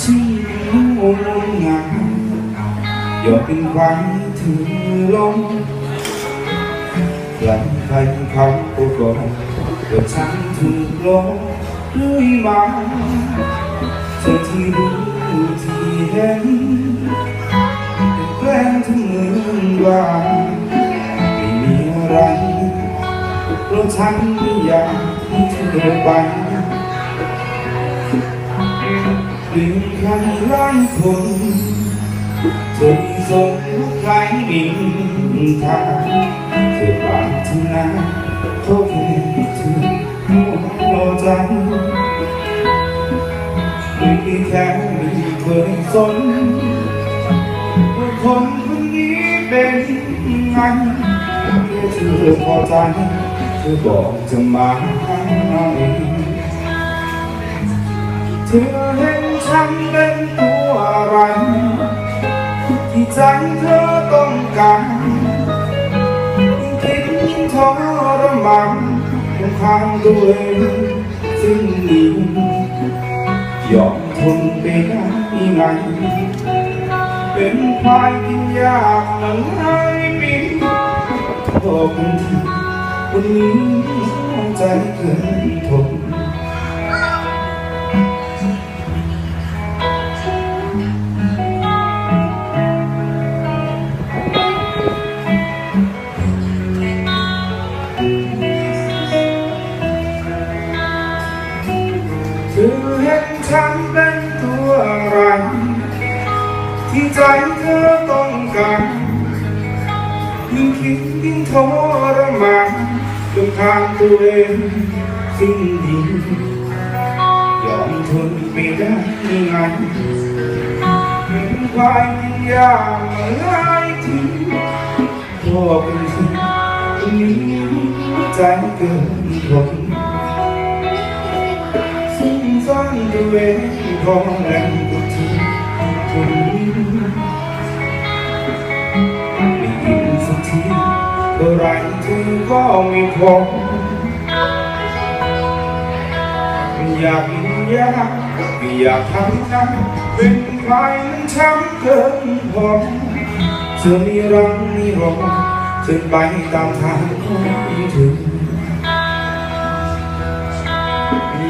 สิ่งงดงามยอดเป็นไว้ถือลงหลังใครเขาก็กอนเกิดฉันถูกลงเรื่อยมาเธอที่รู้ที่เห็นแกล้งทำเหมือนว่าไม่มีอะไรเพราะฉันไม่อยากให้เธอไป หรือใครหลายคนเธอมีสงใครบินทางเธอปรารถนาขอแค่เธอพอใจไม่แค่ไม่เคยสนว่าคนคนนี้เป็นไงแค่เธอพอใจเธอบอกจะมาหาเองเธอเห็น ฉันเป็นตัวอะไร ที่ใจเธอต้องการยิ่งคิดยิ่งทรมานคงข้างตัวเองซึ่งดียอมทนไปได้ไงเป็นควายกินยากหนังให้ปีพอคุณที่วันนี้ใจเกินทน ฉันเป็นตัวอะไรที่ใจเธอต้องการยิ่งคิดยิ่งทรมานจนทางตัวเองสิ้นดียอมทนไม่ได้ยังไงเป็นควายกินยาหลายทีพ่อเป็นที่คนนี้ใจเกินทน ซ่อนตัวเองพอแรงกุศลคนไม่ยินสักทีเท่าไรเธอก็ไม่พออยากกินยาไม่อยากทำนะเป็นใครมันช้ำเกินพอเธอมีรังมีรอเธอไปตามทางของ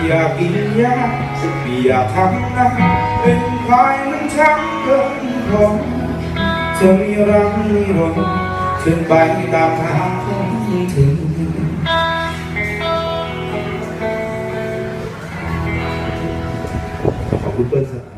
อยากกินยาสักปีอยากทำนะเป็นควายมันช้ำเกินพอเธอมีรังมีรมขึ้นไปตามทางของเธอขอบคุณเปิ้ลครับ